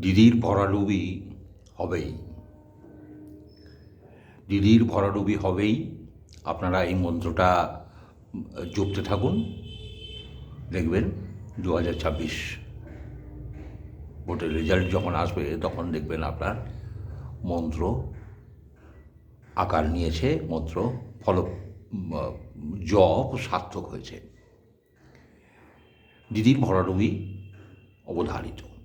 দিদির ভরাডুবি হবেই। দিদির ভরাডুবি হবেই। আপনারা এই মন্ত্রটা জপতে থাকুন। দেখবেন দু হাজার ছাব্বিশ ভোটের রেজাল্ট যখন আসবে, তখন দেখবেন আপনার মন্ত্র আকার নিয়েছে, মন্ত্র ফল, জপ সার্থক হয়েছে। দিদির ভরাডুবি অবধারিত।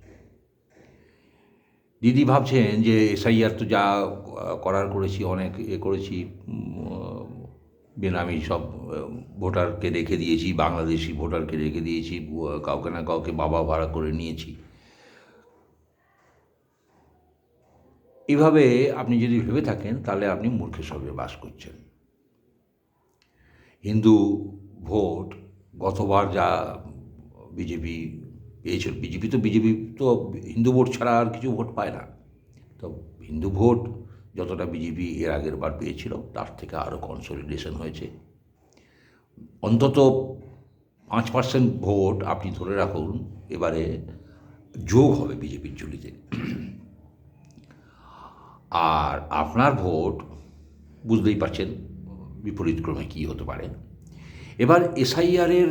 দিদি ভাবছেন যে এসআইআর তো যা করার করেছি, অনেক এ করেছি বেনামি সব ভোটারকে রেখে দিয়েছি, বাংলাদেশি ভোটারকে রেখে দিয়েছি কাউকে না কাউকে বাবা ভাড়া করে নিয়েছি। এভাবে আপনি যদি ভেবে থাকেন, তাহলে আপনি মূর্খের সঙ্গে বাস করছেন। হিন্দু ভোট গতবার যা বিজেপি পেয়েছিল বিজেপি তো বিজেপি তো হিন্দু ভোট ছাড়া আর কিছু ভোট পায় না। তো হিন্দু ভোট যতটা বিজেপি এর আগের বার পেয়েছিল, তার থেকে আরও কনসলিডেশন হয়েছে। অন্তত পাঁচ পার্সেন্ট ভোট আপনি ধরে রাখুন, এবারে যোগ হবে বিজেপির ঝুলিতে আর আপনার ভোট বুঝতেই পারছেন বিপরীত ক্রমে কী হতে পারে। এবার এসআইআরের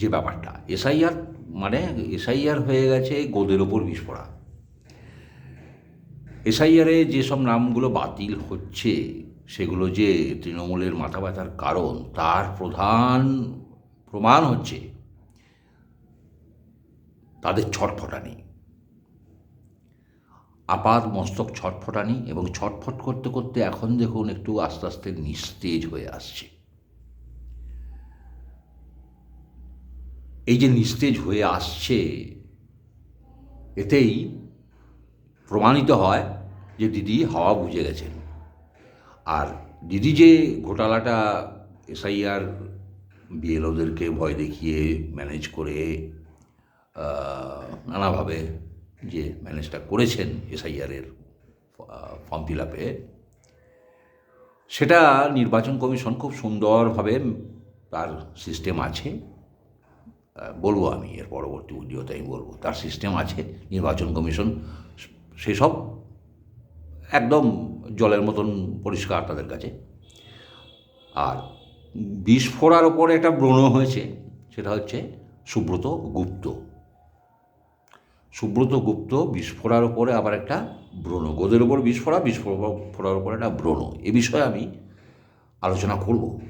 যে ব্যাপারটা এসআইআর মানে এসআইআর হয়ে গেছে গোদের ওপর বিস্ফোরা এসআইআরে যেসব নামগুলো বাতিল হচ্ছে, সেগুলো যে তৃণমূলের মাথা ব্যথার কারণ, তার প্রধান প্রমাণ হচ্ছে তাদের ছটফটানি। আপাত মস্তক ছটফটানি এবং ছটফট করতে করতে এখন দেখুন একটু আস্তে আস্তে নিস্তেজ হয়ে আসছে। এই যে নিস্তেজ হয়ে আসছে, এতেই প্রমাণিত হয় যে দিদি হাওয়া বুঝে গেছেন। আর দিদি যে ঘোটালাটা এসআইআর, বিএলওদেরকে ভয় দেখিয়ে ম্যানেজ করে নানাভাবে যে ম্যানেজটা করেছেন এসআইআরের ফর্ম ফিল আপে সেটা নির্বাচন কমিশন খুব সুন্দরভাবে তার সিস্টেম আছে। বলব আমি, এর পরবর্তী ভিডিওতে আমি বলব। তার সিস্টেম আছে, নির্বাচন কমিশন সেসব একদম জলের মতন পরিষ্কার তাদের কাছে। আর বিষ বিস্ফোরার ওপরে একটা ব্রণ হয়েছে, সেটা হচ্ছে সুব্রত গুপ্ত। সুব্রত গুপ্ত বিস্ফোরার ওপরে আবার একটা ব্রণ, গোদের ওপর বিস্ফোরা বিস্ফোরার ওপর একটা ব্রণ। এ বিষয়ে আমি আলোচনা করব।